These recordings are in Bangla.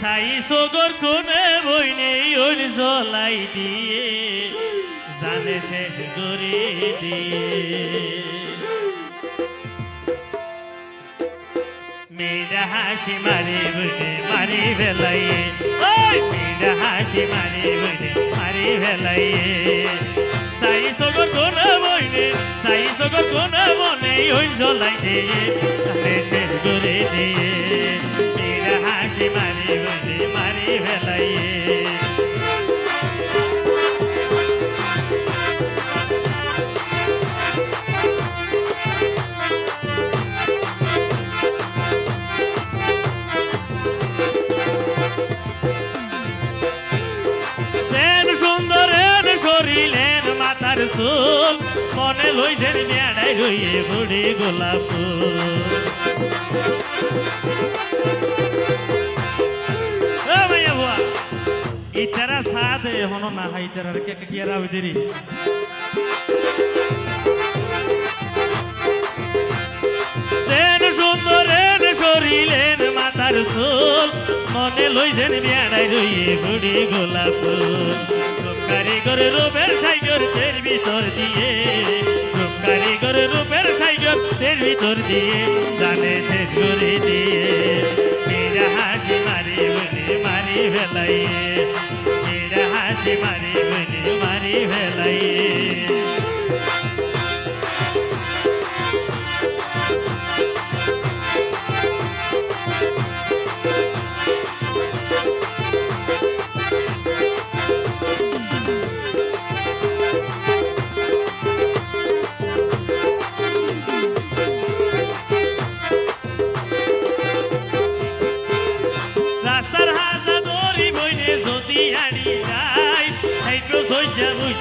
সাই সগর কোনে বইনে ওর জলাই দিয়ে, জানে শেষ করে দিয়ে। মেয়েরা হাসি মারি, বইনে মারি ফেলাইয়ে। ওই মেয়েরা হাসি মারি, বইনে মারি ফেলাইয়ে। সাই সগর কোনে বইনে সাই সগর কোনে বনে ওই জলাই দিয়ে, জানে শেষ করে দিয়ে। মাথার চুল মনে লইছেন মেয়াডাই রইয়ে বুড়ি গোলাপ। ফুল ইতারা সাদ হনো না হাই ইতারার কে কে কিয়ারা বিদিরি দেন সুন্দর এন শরীরেন মাথার চুল মনে লইছেন মেয়াডাই রইয়ে বুড়ি গোলাপ ফুল কারিগর রূপের সাইগর তের ভিতর দিয়ে কারিগর রূপের সাইগর তের ভিতর দিয়ে, জানে শেষ করে দিয়ে মেয়েরা হাসি মারি বলে মারি ফেলাইয়ে মেয়েরা হাসি মারি বলে মারি ফেলাইয়ে।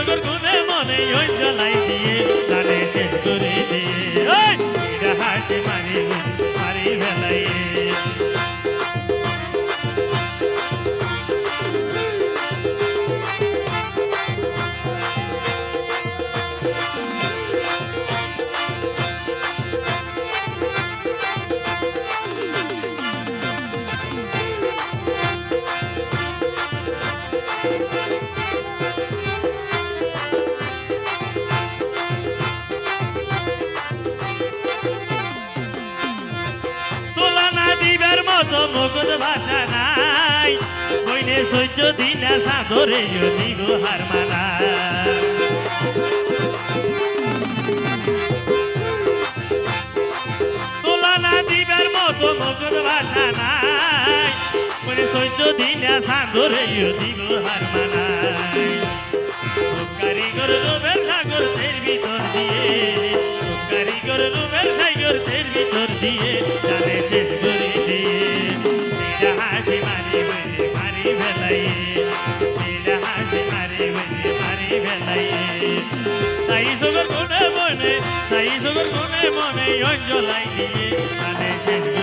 তাই সগর কোনে মনে ওই জ্বলাই মতো মগজ ভাষা নাই। কইনে সহ্য দিনা সাদরে যদি গো হার মানা তুলনা দিবার মতো মগজ ভাষা নাই। কইনে সহ্য দিনা সাদরে যদি গো হার মানাই কারিগর রুবের সাগর তের ভিতর দিয়ে। কারিগর রুবের সাগর তের ভিতর দিয়ে। জানে শেষ মারি ফেলাইয়ে তাই সগর কোনে মনে তাই সগর কোনে মনে অঞ্জলাই দিয়ে জানে শেষ